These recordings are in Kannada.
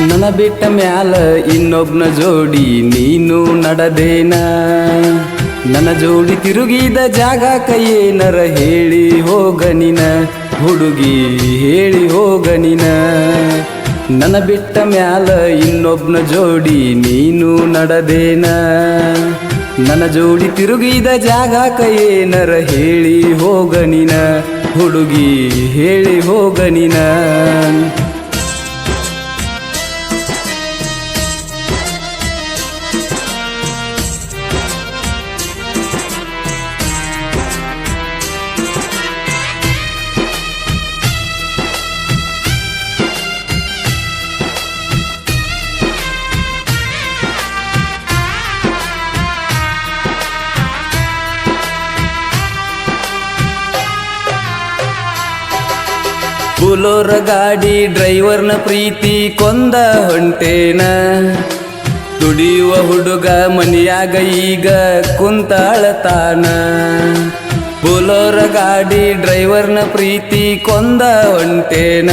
ನನ್ನ ಬಿಟ್ಟ ಮ್ಯಾಲ ಇನ್ನೊಬ್ನ ಜೋಡಿ ನೀನು ನಡದೇನ? ನನ್ನ ಜೋಡಿ ತಿರುಗಿದ ಜಾಗ ಕೈಯೇನರ ಹೇಳಿ ಹೋಗನಿನ ಹುಡುಗಿ ಹೇಳಿ ಹೋಗನಿನ ನನ್ನ ಬಿಟ್ಟ ಮ್ಯಾಲ ಇನ್ನೊಬ್ನ ಜೋಡಿ ನೀನು ನಡದೇನ? ನನ್ನ ಜೋಡಿ ತಿರುಗಿದ ಜಾಗ ಕೈಯೇನರ ಹೇಳಿ ಹೋಗನಿನ ಹುಡುಗಿ ಹೇಳಿ ಹೋಗನಿನ ಬುಲೋರ ಗಾಡಿ ಡ್ರೈವರ್ನ ಪ್ರೀತಿ ಕೊಂದ ಹೊಂಟೇನ. ದುಡಿಯುವ ಹುಡುಗ ಮನಿಯಾಗ ಈಗ ಕುಂತಾಳತಾನ. ಬುಲೋರ ಗಾಡಿ ಡ್ರೈವರ್ನ ಪ್ರೀತಿ ಕೊಂದ ಹೊಂಟೇನ.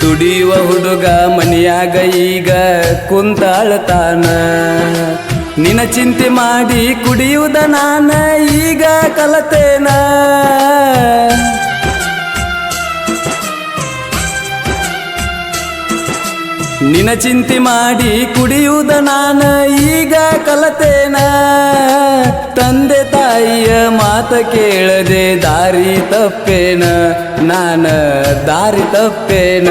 ದುಡಿಯುವ ಹುಡುಗ ಮನಿಯಾಗ ಈಗ ಕುಂತಾಳತಾನ. ನಿನ ಚಿಂತೆ ಮಾಡಿ ಕುಡಿಯುವುದ ನಾನ ಈಗ ಕಲತೇನ. ನಿನ ಚಿಂತೆ ಮಾಡಿ ಕುಡಿಯುವುದ ನಾನ, ಈಗ ಕಲತೇನ? ತಂದೆ ತಾಯಿಯ ಮಾತ ಕೇಳದೆ ದಾರಿ ತಪ್ಪೇನ? ನಾನ ದಾರಿ ತಪ್ಪೇನ?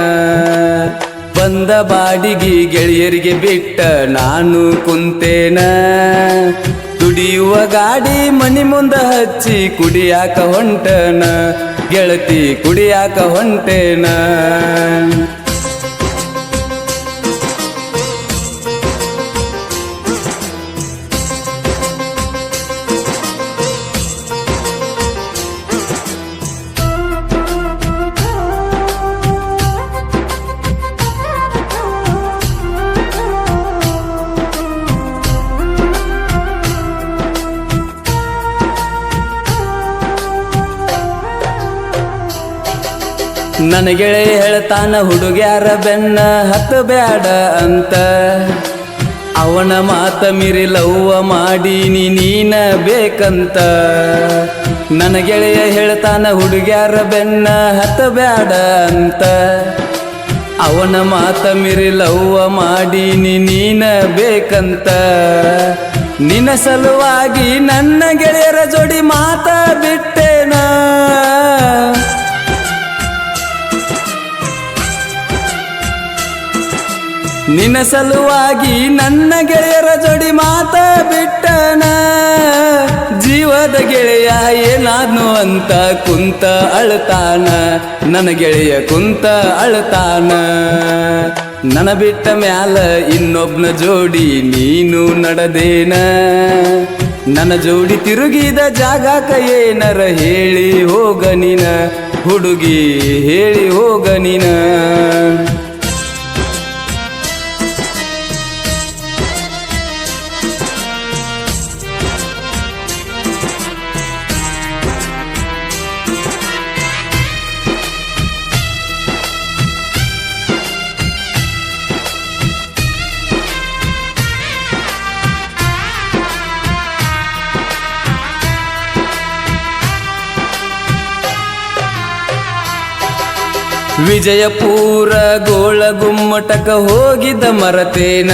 ಬಂದ ಬಾಡಿಗೆ ಗೆಳೆಯರಿಗೆ ಬಿಟ್ಟ ನಾನು ಕುಂತೇನ? ದುಡಿಯುವ ಗಾಡಿ ಮನಿ ಮುಂದ ಹಚ್ಚಿ ಕುಡಿಯಾಕ ಹೊಂಟನ? ಗೆಳತಿ ಕುಡಿಯಾಕ ಹೊಂಟೇನ? ನನ್ನ ಗೆಳೆಯ ಹೇಳ್ತಾನ, ಹುಡುಗ್ಯಾರ ಬೆನ್ನ ಹತ್ತು ಬ್ಯಾಡ ಅಂತ. ಅವನ ಮಾತ ಮೀರಿ ಲವ್ವ ಮಾಡೀನಿ, ನೀನ ಬೇಕಂತ. ನನ್ನ ಗೆಳೆಯ ಹೇಳ್ತಾನ, ಹುಡುಗ್ಯಾರ ಬೆನ್ನ ಹತ್ತ ಬ್ಯಾಡ ಅಂತ. ಅವನ ಮಾತ ಮೀರಿ ಲವ್ವ ಮಾಡೀನಿ, ನೀನ ಬೇಕಂತ. ನಿನ್ನ ಸಲುವಾಗಿ ನನ್ನ ಗೆಳೆಯರ ಜೋಡಿ ಮಾತ ಬಿಟ್ಟೇನ? ನಿನ್ನ ಸಲುವಾಗಿ ನನ್ನ ಗೆಳೆಯರ ಜೋಡಿ ಮಾತ ಬಿಟ್ಟನ. ಜೀವದ ಗೆಳೆಯ ಏನಾದ್ನು ಅಂತ ಕುಂತ ಅಳ್ತಾನ. ನನ್ನ ಗೆಳೆಯ ಕುಂತ ಅಳ್ತಾನ. ನನ್ನ ಬಿಟ್ಟ ಮ್ಯಾಲ ಇನ್ನೊಬ್ನ ಜೋಡಿ ನೀನು ನಡದೇನ. ನನ್ನ ಜೋಡಿ ತಿರುಗಿದ ಜಾಗ ಏನರ ಹೇಳಿ ಹೋಗ ನೀನ. ಹುಡುಗಿ ಹೇಳಿ ಹೋಗ ನೀನ. ವಿಜಯಪುರ ಗೋಳ ಗುಮ್ಮಟಕ ಹೋಗಿದ್ದ ಮರತೇನ.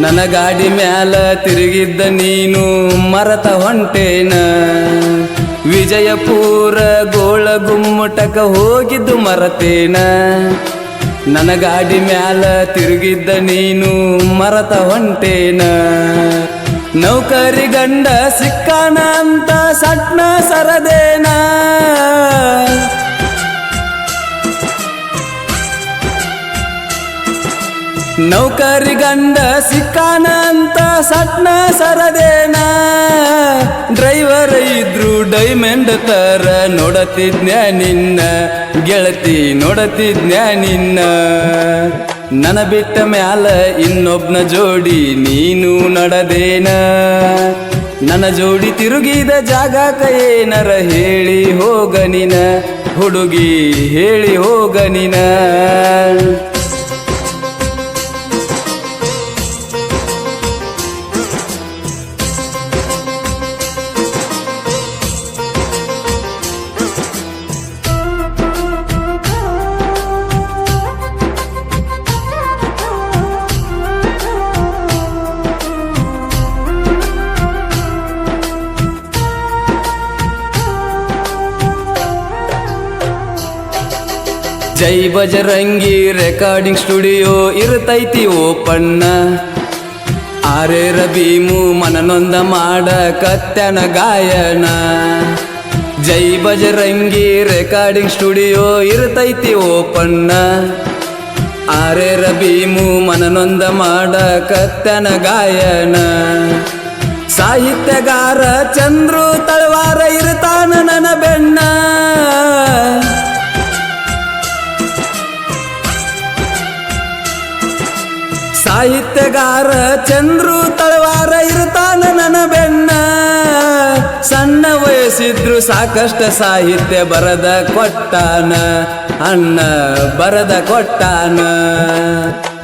ನನ್ನ ಗಾಡಿ ಮ್ಯಾಲ ತಿರುಗಿದ್ದ ನೀನು ಮರತ ಹೊಂಟೇನ. ವಿಜಯಪುರ ಗೋಳ ಗುಮ್ಮಟಕ ಹೋಗಿದ್ದು ಮರತೇನ. ನನ್ನ ಗಾಡಿ ಮ್ಯಾಲ ತಿರುಗಿದ್ದ ನೀನು ಮರತ ಹೊಂಟೇನ. ನೌಕರಿ ಗಂಡ ಸಿಕ್ಕಾನ ಅಂತ ಸಟ್ನ ಸರದೇನ. ನೌಕರಿ ಗಂಡ ಸಿಕ್ಕಾನಂತ ಸಟ್ನ ಸರದೇನ? ಡ್ರೈವರ್ ಇದ್ರು ಡೈಮಂಡ್ ತರ ನೋಡತಿದ್ನ ನಿನ್ನ? ಗೆಳತಿ ನೋಡತಿದ್ನ ನಿನ್ನ? ನನ್ನ ಬಿಟ್ಟ ಮ್ಯಾಲ ಇನ್ನೊಬ್ನ ಜೋಡಿ ನೀನು ನಡದೇನ? ನನ್ನ ಜೋಡಿ ತಿರುಗಿದ ಜಾಗ ಕೈನರ ಹೇಳಿ ಹೋಗನಿನ ಹುಡುಗಿ ಹೇಳಿ ಹೋಗ ಜೈ ಬಜರಂಗಿ ರೆಕಾರ್ಡಿಂಗ್ ಸ್ಟುಡಿಯೋ ಇರ್ತೈತಿ ಓಪಣ್ಣ ರವಿ ಭೀಮು ಮನನೊಂದ ಮಾಡ ಕತ್ತನ ಗಾಯನ. ಜೈ ಬಜರಂಗಿ ರೆಕಾರ್ಡಿಂಗ್ ಸ್ಟುಡಿಯೋ ಇರ್ತೈತಿ ಓಪಣ್ಣ ರವಿ ಭೀಮು ಮನನೊಂದ ಮಾಡ ಕತ್ತನ ಗಾಯನ. ಸಾಹಿತ್ಯಗಾರ ಚಂದ್ರು ತಳವಾರ ಇರುತ್ತಾನ ನನ್ನ ಬೆಣ್ಣ. ಸಾಹಿತ್ಯಗಾರ ಚಂದ್ರು ತಳವಾರ ಇರ್ತಾನ ನನ್ನ ಬೆಣ್ಣ ಸಣ್ಣ ವಯಸ್ಸಿದ್ರು ಸಾಕಷ್ಟು ಸಾಹಿತ್ಯ ಬರದ ಕೊಟ್ಟಾನ, ಅಣ್ಣ ಬರದ ಕೊಟ್ಟಾನ.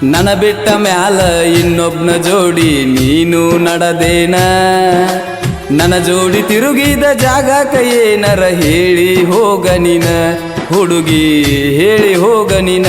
ನನ ಬಿಟ್ಟ ಮ್ಯಾಲ ಇನ್ನೊಬ್ನ ಜೋಡಿ ನೀನು ನಡದೇನ? ನನ್ನ ಜೋಡಿ ತಿರುಗಿದ ಜಾಗಕ್ಕೆ ಏನರ ಹೇಳಿ ಹೋಗ ನೀನ? ಹುಡುಗಿ ಹೇಳಿ ಹೋಗ ನೀನ?